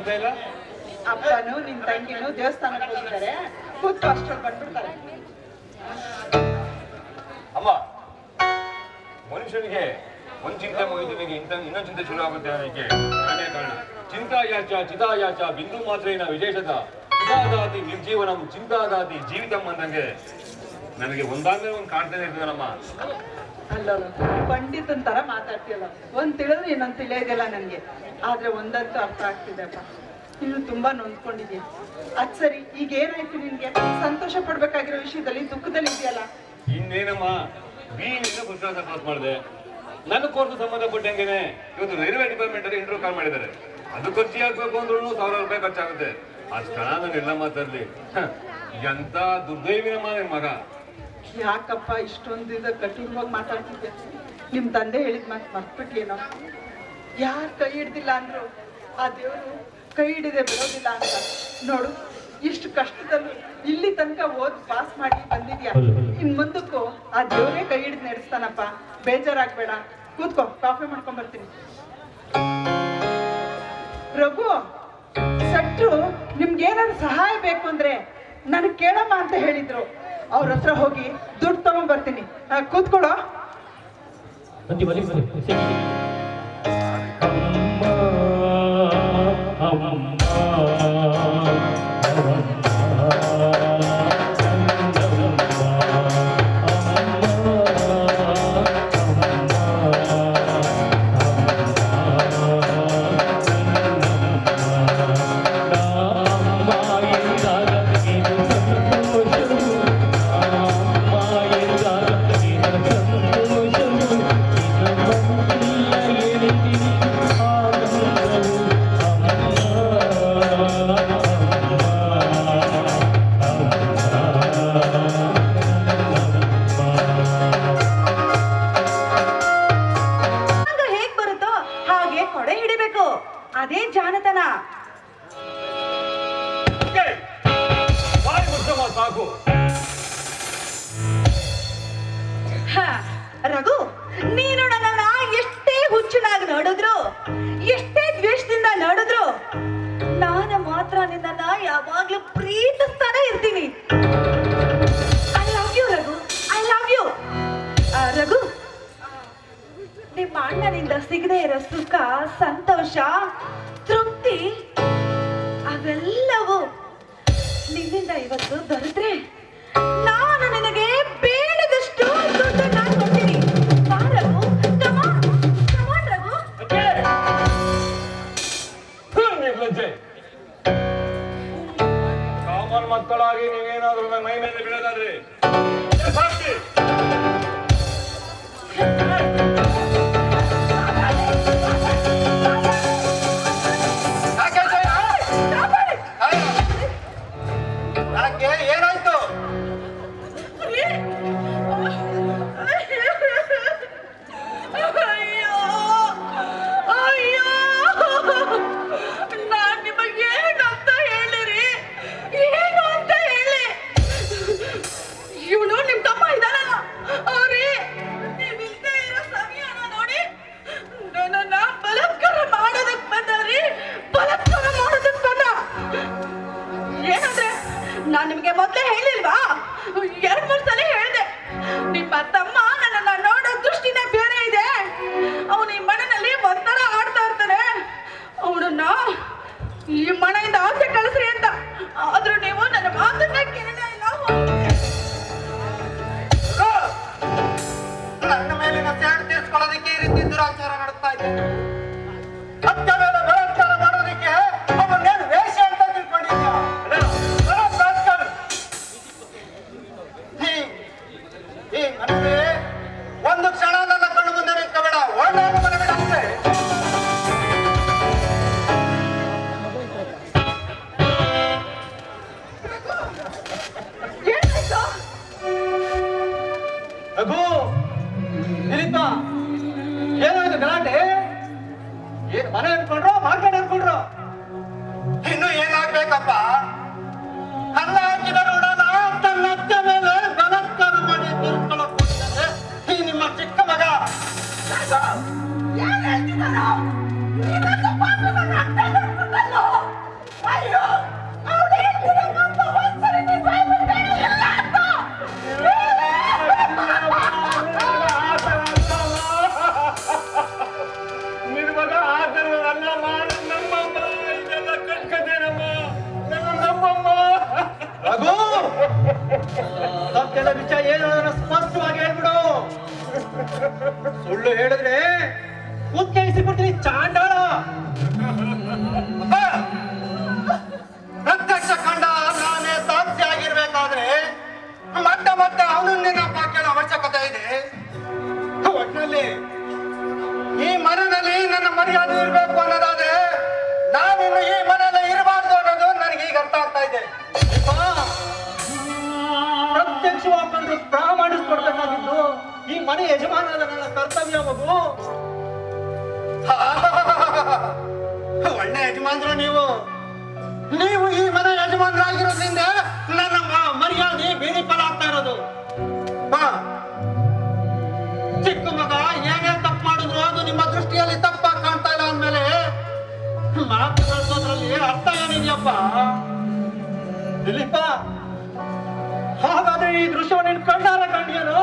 ಕಾಣಿಸ್ತಾ ಇಲ್ಲ? ಅಪ್ಪನು ನಿನ್ ತಂಗಿನು ದೇವಸ್ಥಾನಕ್ಕೆ ಹೋಗಿದ್ದಾರೆ. ಕೂತು ಅಷ್ಟೊಂದು ಬಂದ್ಬಿಡ್ತಾರೆ. ಅಮ್ಮ ಮನುಷ್ಯನಿಗೆ ಒಂದ್ ಚಿಂತೆ ಮುಗಿದಿನಿಗೆ ಇಂತ ಇನ್ನೊಂದು ಚಿಂತೆ ಶುರು ಆಗುತ್ತೆ ಅನ್ನೋಕ್ಕೆ ಚಿಂತಾ ಕಾರಣ. ಚಿಂತಾಯಾಚ ಚಿತಾಯಾಚ ಬಿಂದು ಮಾತ್ರೇನ ವಿಶೇಷತ. ಚಿತಾದಾತಿ ನಿರ್ಜೀವನಂ ಚಿಂತಾದಾತಿ ಜೀವಿತಂ ಅಂದಂಗೆ ನನಗೆ ಒಂದಾದ್ಮೇಲೆ ಒಂದು ಕಾಣ್ತಾನೆ ಇರ್ತದಲ್ಲಮ್ಮ ಅಲ್ಲಲ್ಲ ಪಂಡಿತನ ತರ ಮಾತಾಡ್ತೀಯಲ್ಲ. ಒಂದ್ ತಿಳಿದ್ರೆ ಇನ್ನೊಂದ್ ತಿಳಿಯೋದಿಲ್ಲ ನನ್ಗೆ. ಆದ್ರೆ ಒಂದಂತ ಅರ್ಥ ಆಗ್ತಿದೆ ಅಪ್ಪ. ಇನ್ನು ತುಂಬಾ ನೊಂದ್ಕೊಂಡಿದ್ಯ? ಅದ್ ಸರಿ. ಈಗ ಏನಾಯ್ತು ನಿನ್ಗೆ? ಸಂತೋಷ ಪಡ್ಬೇಕಾಗಿರೋ ವಿಷಯದಲ್ಲಿ ದುಃಖದಲ್ಲಿ ಇದೆಯಲ್ಲ? ಇನ್ನೇನಮ್ಮ? ಮಾಡಿದೆ. ನನ್ನ ಕೋರ್ಸ್ ಸಂಬಂಧಪಟ್ಟಂಗೆನೆ ಇವತ್ತು ರೈಲ್ವೆ ಡಿಪಾರ್ಟ್ಮೆಂಟ್ ಅಲ್ಲಿ ಇಂಟರ್ವ್ಯೂ ಕಾಲ್ ಮಾಡಿದ್ದಾರೆ. ಅದು ಖರ್ಚು ಆಗ್ಬೇಕು ಅಂದ್ರೂ ಸಾವಿರ ರೂಪಾಯಿ ಖರ್ಚಾಗುತ್ತೆ. ಅಷ್ಟು ಹಣ ನಾನು ಎಲ್ಲ ಮಾತಾಡ್ಲಿ. ಎಂತ ದುರ್ದೈವಿನಮ್ಮ ನಿನ್ ಮಗ? ಯಾಕಪ್ಪ ಇಷ್ಟೊಂದು ಇದು ಕಠಿಣವಾಗಿ ಮಾತಾಡ್ತಿದ್ದೆ. ನಿಮ್ ತಂದೆ ಹೇಳಿದ್ ಮಾತು ಮರ್ತ್ಬಿಟ್ಲೇನೋ ಯಾರು ಕೈ ಹಿಡ್ದಿಲ್ಲ ಅಂದ್ರು ಆ ದೇವ್ರು ಕೈ ಹಿಡಿದೆ ಬರೋದಿಲ್ಲ ಅಂತ. ನೋಡು ಇಷ್ಟು ಕಷ್ಟದಲ್ಲೂ ಇಲ್ಲಿ ತನಕ ಓದ್ ಪಾಸ್ ಮಾಡಿ ಬಂದಿದ್ಯಾ? ಇನ್ ಮುಂದಕ್ಕೂ ಆ ದೇವರೇ ಕೈ ಹಿಡಿದು ನಡೆಸ್ತಾನಪ್ಪ. ಬೇಜಾರಾಗ್ಬೇಡ. ಕೂತ್ಕೋ ಕಾಫಿ ಮಾಡ್ಕೊಂಡ್ ಬರ್ತೀನಿ. ರಘು ಸಟ್ಟು ನಿಮ್ಗೆ ಏನಾದ್ರು ಸಹಾಯ ಬೇಕು ಅಂದ್ರೆ ನನಗೆ ಕೇಳಮ್ಮ ಅಂತ ಹೇಳಿದ್ರು. ಅವ್ರ ಹತ್ರ ಹೋಗಿ ದುಡ್ಡು ತಗೊಂಡ್ ಬರ್ತೀನಿ. ಕೂತ್ಕೊಳ್ಳೋ? ಬನ್ನಿ ಬನ್ನಿ ಬನ್ನಿ ಅಮ್ಮ. ನಿಮ್ಮ ಅಣ್ಣನಿಂದ ಸಿಗದೆ ಇರೋ ಸುಖ, ಸಂತೋಷ, ತೃಪ್ತಿ, ಅವೆಲ್ಲವೂ ನಿನ್ನಿಂದ ಇವತ್ತು ದೊರೆತ್ರೆ ನಾನು ನಿನಗೆ ಬೇಡದಷ್ಟು ಮಕ್ಕಳಾಗಿ ನೀವೇನಾದ್ರೂ ಮೈ ಮೇಲೆ ಬೀಳೋದಾದ್ರೆ ಏನಂದ್ರೆ, ನಾನು ನಿಮಗೆ ಮೊದಲೇ ಹೇಳಿಲ್ವಾ? ಎರಡ್ ಮೂರು ಸಲ ಹೇಳಿದೆ. ನಿಮ್ಮ ತಮ್ಮ ನನ್ನನ್ನ ನೋಡೋ ದೃಷ್ಟಿನೇ ಬೇರೆ ಇದೆ. ಅವನು ಈ ಮನೆಯಲ್ಲಿ ಒಂಥರ ಆಡ್ತಾ ಇರ್ತಾನೆ. ಅವನನ್ನ ಈ ಮನೆಯಿಂದ ಆಚೆ ಕಳಿಸ್ರಿ ಅಂತ. ಆದ್ರೂ ನೀವು ನನ್ನ ಮಾತನ್ನ ಕೇಳಲೇ ಇಲ್ಲ. ನನ್ನ ಮೇಲಿನ ಸ್ಯಾಡ್ ತೀರ್ಸ್ಕೊಳ್ಳೋದಕ್ಕೆ ಈ ರೀತಿ ದುರಾಚಾರ ನಡೆಸ್ತಾ ಇದ್ದೆ ಈ ಮನೆ ಯಜಮಾನದ ನನ್ನ ಕರ್ತವ್ಯ ಮಗು. ಒಳ್ಳೆ ಯಜಮಾನ್ರು ನೀವು. ನೀವು ಈ ಮನೆ ಯಜಮಾನರಾಗಿರೋದ್ರಿಂದ ನನ್ನ ಮರ್ಯಾದೆ ಬೀದಿ ಫಲ ಆಗ್ತಾ ಇರೋದು. ಚಿಕ್ಕ ಮಗ ಏನೇ ತಪ್ಪು ಮಾಡಿದ್ರು ಅದು ನಿಮ್ಮ ದೃಷ್ಟಿಯಲ್ಲಿ ತಪ್ಪಾಗಿ ಕಾಣ್ತಾ ಇಲ್ಲ ಅಂದ್ಮೇಲೆ ಮಾತು ಕಳ್ಸೋದ್ರಲ್ಲಿ ಅರ್ಥ ಏನಿದೆಯಪ್ಪ? ದಿಲೀಪ, ಹಾಗಾದ್ರೆ ಈ ದೃಶ್ಯವನ್ನು ಕಂಡಾರ ಕಂಡಿಯನು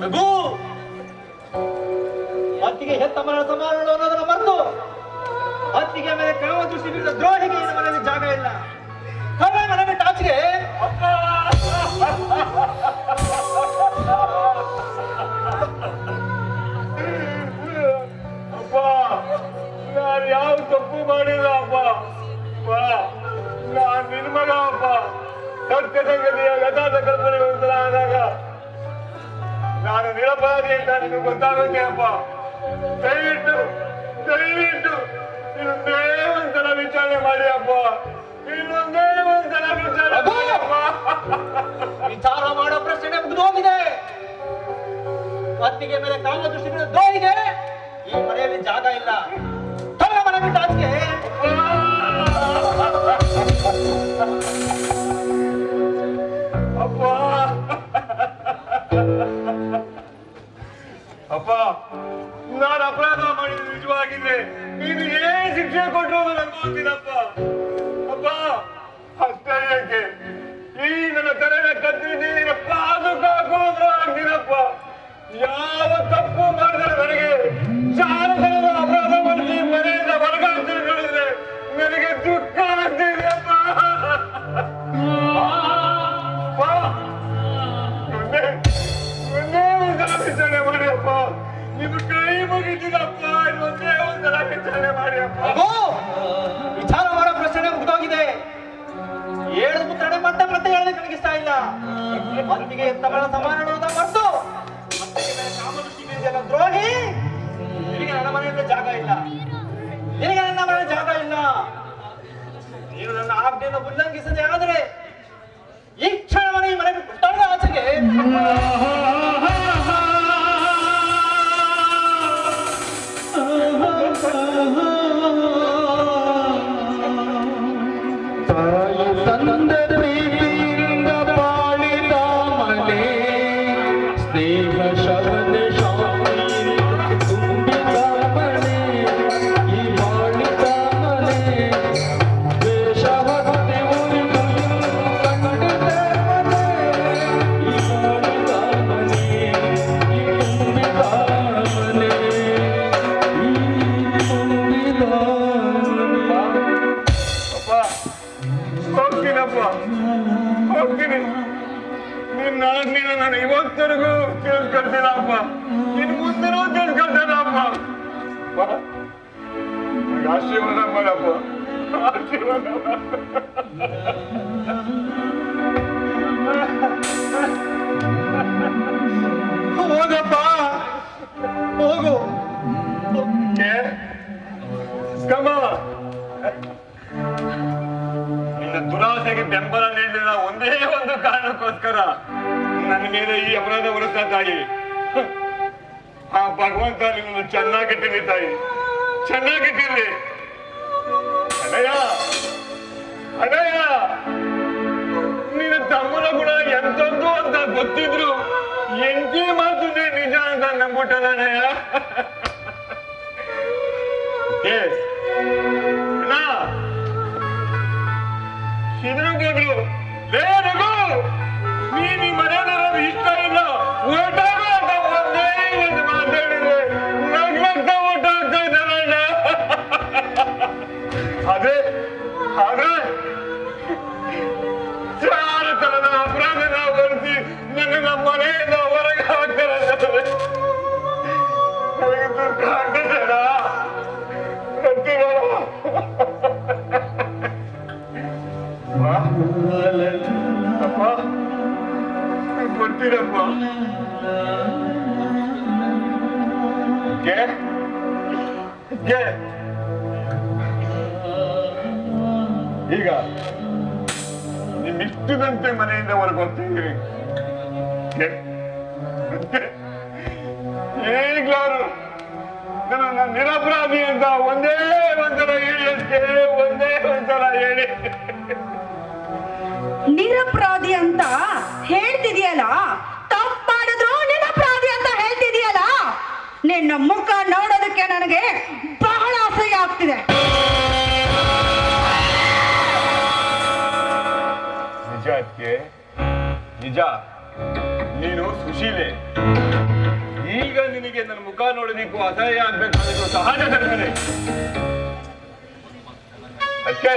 ಮಗು! ಅತ್ತಿಗೆ ಹೆತ್ತ ಮನ ಸಮಾನಗಳು ಅನ್ನೋದನ್ನ ಮರೆತು ಅತ್ತಿಗೆ ಮೇಲೆ ಕಾಮ ದೃಷ್ಟಿ ಬಿದ್ದ ದ್ರೋಹಿಗೆ ಮನೆಯಲ್ಲಿ ಜಾಗ ಇಲ್ಲ. ಹೊರ ಮನೆ ಬಿಟ್ಟು ಆಚೆಗೆ ಅಪ್ಪ, ನಾನು ಯಾವ ತಪ್ಪು ಮಾಡಿಲ್ಲ, ಅಪ್ಪ. ನಾನು ನಿನ್ ಮಗ, ಅಪ್ಪ. ಸತ್ಯ ಸಂಗತಿಯ ಯಥಾರ್ಥ ಕಲ್ಪನೆ ಆದಾಗ ನಾನು ನಿರಪರಾಧಿ ಅಂತ ನಿಮಗೆ ಗೊತ್ತಾಗುತ್ತೆ ಅಪ್ಪ. ದಯವಿಟ್ಟು ದಯವಿಟ್ಟು ಇನ್ನೊಂದೇ ಒಂದ್ಸಲ ವಿಚಾರಣೆ ಮಾಡಿ ಅಪ್ಪ. ಇನ್ನೊಂದೇ ಒಂದ್ಸಲ ವಿಚಾರಣೆ ಮಾಡಿ ಅಪ್ಪ. ವಿಚಾರ ಮಾಡೋ ಪ್ರಶ್ನೆ ಮುಗಿದೋಗಿದೆ ಅತ್ತಿಗೆ ಮೇಲೆ ಕಾಂಗ್ರೆಸ್ ದೃಷ್ಟಿ ಇದೆ ಈ ಮನೆಯಲ್ಲಿ ಜಾಗ ಇಲ್ಲ. ಹೊರ ಮನೆ ಬಿಟ್ಟು ಆಚೆಗೆ ನಾನು ಅಪರಾಧ ಮಾಡಿದ ನಿಜವಾಗಿದ್ರೆ ನೀನು ಏನ್ ಶಿಕ್ಷೆ ಕೊಟ್ಟರು ಗೊತ್ತಿಲ್ಲಪ್ಪ. ಅಪ್ಪ, ಅಷ್ಟೇ ಈ ನನ್ನ ತಲೆನ ಕತ್ತಿ ನಿನ್ನ ಪಾದು ಕಾಕೋದ್ರ ಆಗ್ತೀನಪ್ಪ. ಯಾವ ತಪ್ಪು ಮತ್ತೆ ನನಗೆ ಇಷ್ಟ ಇಲ್ಲ. ತಮ್ಮನ ಸಮಾನ ಹೋಗಪ್ಪ. ದುರಾಸೆಗೆ ಬೆಂಬಲ ನೀಡಿದ ಒಂದೇ ಒಂದು ಕಾರಣಕ್ಕೋಸ್ಕರ ನನ್ನ ಮೇಲೆ ಈ ಅಪರಾಧ ಹೊರತ ತಾಯಿ ಆ ಭಗವಂತ ನಿನ್ನನ್ನು ಚೆನ್ನಾಗಿಟ್ಟಿರಿ ತಾಯಿ ಚೆನ್ನಾಗಿಟ್ಟಿರಿ ಅಣ್ಣಯ್ಯ ಗೊತ್ತಿದ್ರು ಎಂಟಿ ಮಾತು ನಿಜ ಅಂತ ನಂಬಿಟ್ಟದಣ್ಣಯ್ಯ ಏ ಅಣ್ಣ ಇದ್ರು ಗೆ? ಈಗ ನಿಮ್ಮಿಷ್ಟದಂತೆ ಮನೆಯಿಂದ ಹೊರಗೆ ಹೋಗ್ತೀನಿ ಈಗ್ಲಾರು ನನ್ನ ನಾನು ನಿರಪರಾಧಿ ಅಂತ ಒಂದೇ ಒಂದ್ಸಲ ಹೇಳಿ ಒಂದೇ ಒಂದ್ಸಲ ಹೇಳಿ. ನಿರಪರಾಧಿ ಹೇಳ್ತಿದೀಯಲ್ಲ ತಪ್ಪು ಮಾಡಿದ್ರು ನಿರಪರಾಧಿ ಅಂತ ಹೇಳ್ತಿದೀಯಲ್ಲ? ನಿನ್ನ ಮುಖ ನೋಡೋದಕ್ಕೆ ನನಗೆ ಬಹಳ ಅಸಹ್ಯ ಆಗ್ತಿದೆ. ನಿಜ ನಿಜ. ನೀನು ಸುಶೀಲೆ. ಈಗ ನಿನಗೆ ನನ್ನ ಮುಖ ನೋಡೋದಿಕ್ಕೂ ಅಸಹ್ಯ ಆಗ್ಬೇಕು ಸಹಜ ಧರ್ಮನೆ. ಅದಕ್ಕೆ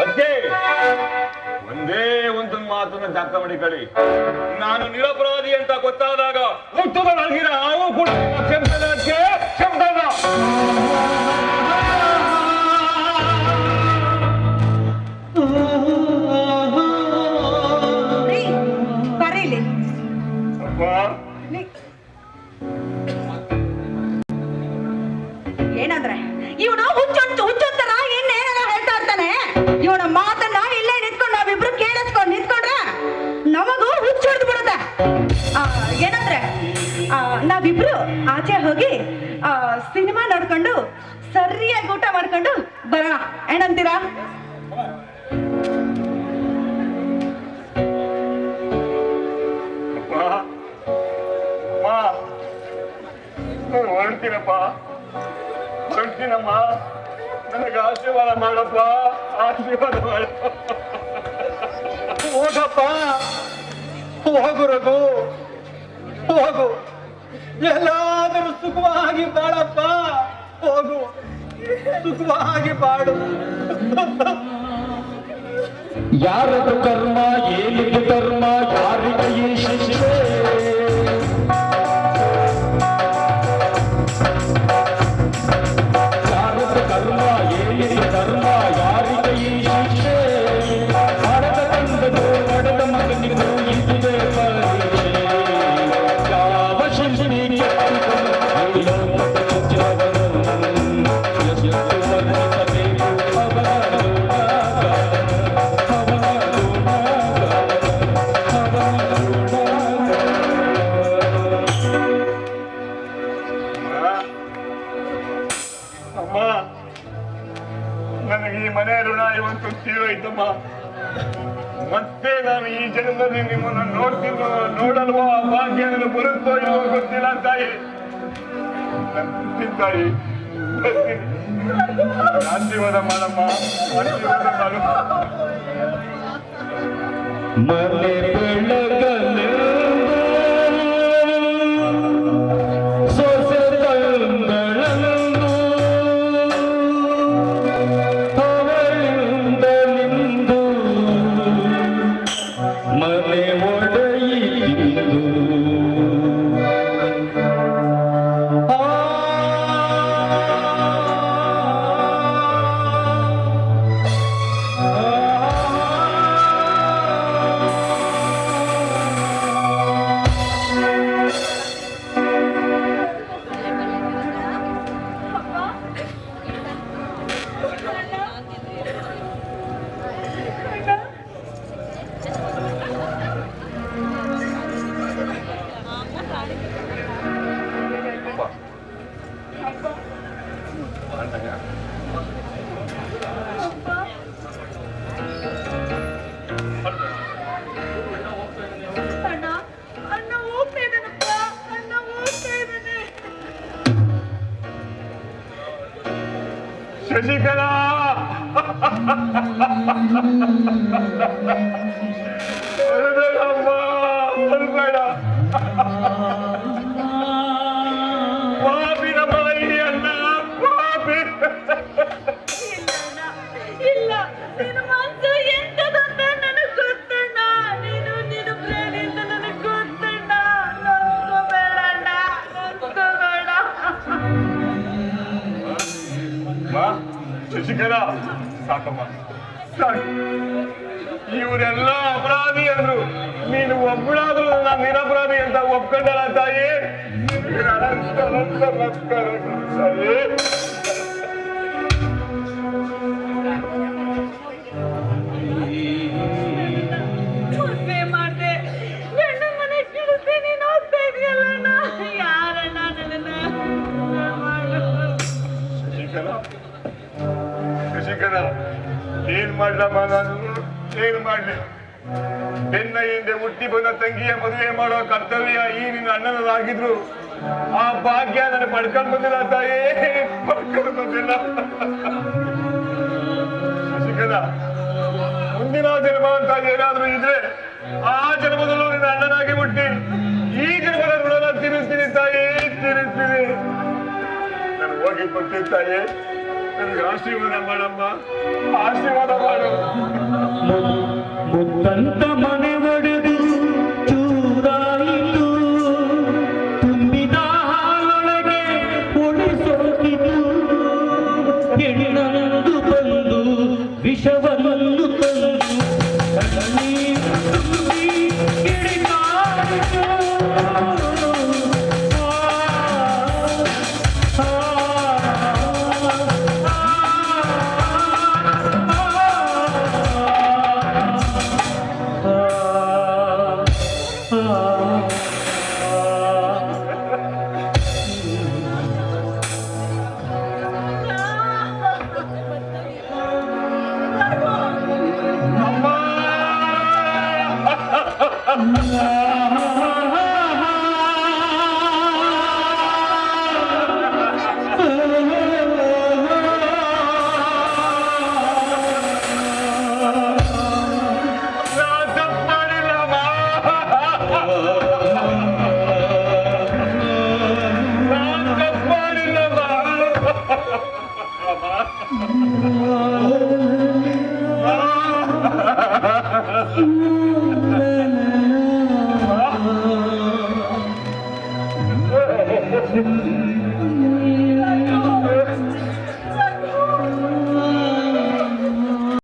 ಒಂದೇ ಒಂದು ಮಾತನ್ನ ಮಾಡಿ ಕಳಿ. ನಾನು ನಿರಪರಾಧಿ ಅಂತ ಗೊತ್ತಾದಾಗ ಸಿನಿಮಾ ನೋಡ್ಕೊಂಡು ಸರಿಯಾಗಿ ಊಟ ಮಾಡ್ಕೊಂಡು ಬರೋಣ. ಏನಂತೀರಾ? ಹೊರಡ್ತೀನಪ್ಪ. ಹೊರಡ್ತೀನಮ್ಮ. ನನಗೆ ಆಶೀರ್ವಾದ ಮಾಡಪ್ಪ. ಆಶೀರ್ವಾದ ಮಾಡಪ್ಪ. ಹೋಗಪ್ಪ. ಹೋಗು ರಘು. ಹೋಗು. ಎಲ್ಲಾದರೂ ಸುಖವಾಗಿ ಬಾಳಪ್ಪ. ಹೋಗು. ಸುಖವಾಗಿ ಬಾಡು ಯಾರದು ಕರ್ಮ ಏನಿದು ಕರ್ಮ ಯಾರಿಗೆ ಶಿಕ್ಷೆ ಇವತ್ತು ಮತ್ತೆ ನಾನು ಈ ಜನ್ಮದಲ್ಲಿ ನಿಮ್ಮನ್ನು ನೋಡ್ತೀನೋ ನೋಡಲ್ವ? ಆ ಭಾಗ್ಯ ಬರುತ್ತೋ ಇಲ್ವೋ ಗೊತ್ತಿಲ್ಲ ತಾಯಿ. ತಾಯಿ. ಆಶೀರ್ವಾದ ಮಾಡಮ್ಮ. ಆಶೀರ್ವಾದ ಮಾಡು ಮನೆ ಬೆಳಗಲೆಂದು ಅಮ್ಮ, ಶಶಿಕಲಾ ಸಾಕಮ್ಮ ಸಾಕು ಇವರೆಲ್ಲ ಅಪರಾಧಿ ಅಂದ್ರು ನೀನು ಒಬ್ಬಳಾದ್ರೂ ನಾನು ನಿರಪರಾಧಿ ಅಂತ ಒಪ್ಕೊಂಡಲ್ಲ ತಾಯಿ? ಶಶಿಕಲಾ ಏನ್ ಮಾಡ್ಲಮ್ಮ ನಾನು? ಏನ್ ಮಾಡ್ಲಿ? ಹಿಂದೆ ಹುಟ್ಟಿ ಬಂದ ತಂಗಿಯ ಮದುವೆ ಮಾಡೋ ಕರ್ತವ್ಯ ಈ ನಿನ್ನ ಅಣ್ಣನಾಗಿದ್ರು ಆ ಭಾಗ್ಯ ನನಗೆ ಪಡ್ಕೊಂಡ್ ಬಂದಿಲ್ಲ ತಾಯಿ, ಪಡ್ಕೊಂಡ್ ಬಂದಿಲ್ಲ. ಸಿಕ್ಕದ ಮುಂದಿನ ಜನ್ಮ ಅಂತ ಏನಾದ್ರೂ ಇದ್ರೆ ಆ ಜನ್ಮದಲ್ಲೂ ನಿನ್ನ ಅಣ್ಣನಾಗಿ ಹುಟ್ಟಿ, ಈ ಜನ್ಮದ ಋಣನ ತೀರಿಸ್ತೀನಿ ತಾಯಿ, ತೀರಿಸ್ತೀನಿ. ನಾನು ಹೋಗಿ ಬರ್ತೀನಿ ತಾಯಿ. ನನಗೆ ಆಶೀರ್ವಾದ ಮಾಡಮ್ಮ. ಆಶೀರ್ವಾದ ಮಾಡು. ಮುತ್ತಂತ ಮನೆ